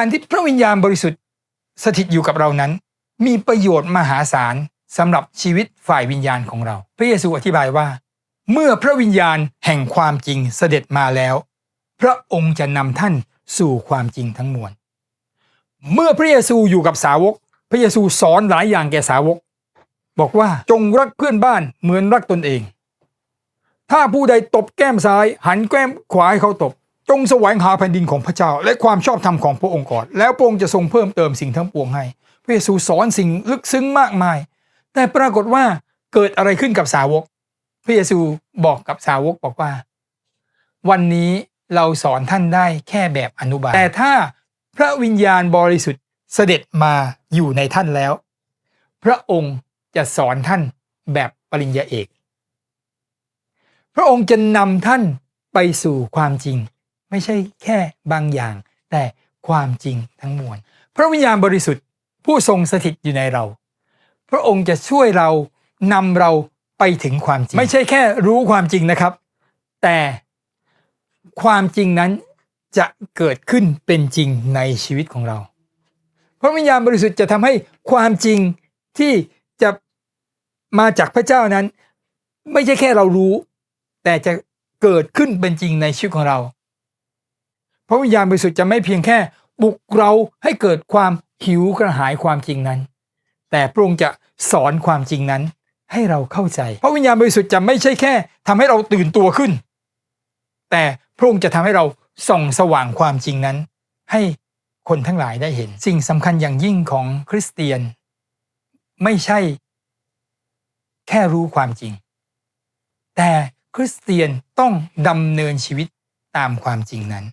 การที่พระวิญญาณบริสุทธิ์สถิตอยู่กับเรานั้น มีประโยชน์มหาศาลสำหรับชีวิตฝ่ายวิญญาณของเรา พระเยซูอธิบายว่า เมื่อพระวิญญาณแห่งความจริงเสด็จมาแล้ว พระองค์จะนำท่านสู่ความจริงทั้งมวล เมื่อพระเยซูอยู่กับสาวก พระเยซูสอนหลายอย่างแก่สาวก บอกว่าจงรักเพื่อนบ้านเหมือนรักตนเอง ถ้าผู้ใดตบแก้มซ้าย หันแก้มขวาให้เขาตบ จงแสวงหาแผ่นดินของพระเจ้า และความชอบธรรมของพระองค์ก่อน แล้วพระองค์จะทรงเพิ่มเติมสิ่งทั้งปวงให้ พระเยซูสอนสิ่งลึกซึ้งมากมาย แต่ปรากฏว่าเกิดอะไรขึ้นกับสาวก พระเยซูบอกกับสาวกบอกว่า วันนี้เราสอนท่านได้แค่แบบอนุบาล แต่ถ้าพระวิญญาณบริสุทธิ์เสด็จมาอยู่ในท่านแล้ว พระองค์จะสอนท่านแบบปริญญาเอก พระองค์จะนำท่านไปสู่ความจริง ไม่ใช่แค่บางอย่าง แต่ความจริงทั้งมวล พระวิญญาณบริสุทธิ์ผู้ทรงสถิตอยู่ในเรา พระองค์จะช่วยเรานำเราไปถึงความจริง ไม่ใช่แค่รู้ความจริงนะครับ แต่ความจริงนั้นจะเกิดขึ้นเป็นจริงในชีวิตของเรา พระวิญญาณบริสุทธิ์จะทำให้ความจริงที่จะมาจากพระเจ้านั้น ไม่ใช่แค่เรารู้ แต่จะเกิดขึ้นเป็นจริงในชีวิตของเรา พระวิญญาณบริสุทธิ์จะไม่เพียงแค่ปลุกเราให้เกิดความหิวกระหายความจริงนั้น แต่พระองค์จะสอนความจริงนั้นให้เราเข้าใจ พระวิญญาณบริสุทธิ์จะไม่ใช่แค่ทำให้เราตื่นตัวขึ้น แต่พระองค์จะทำให้เราส่องสว่างความจริงนั้น ให้คนทั้งหลายได้เห็น สิ่งสำคัญอย่างยิ่งของคริสเตียน ไม่ใช่ แค่รู้ความจริง แต่คริสเตียนต้องดำเนินชีวิตตามความจริงนั้น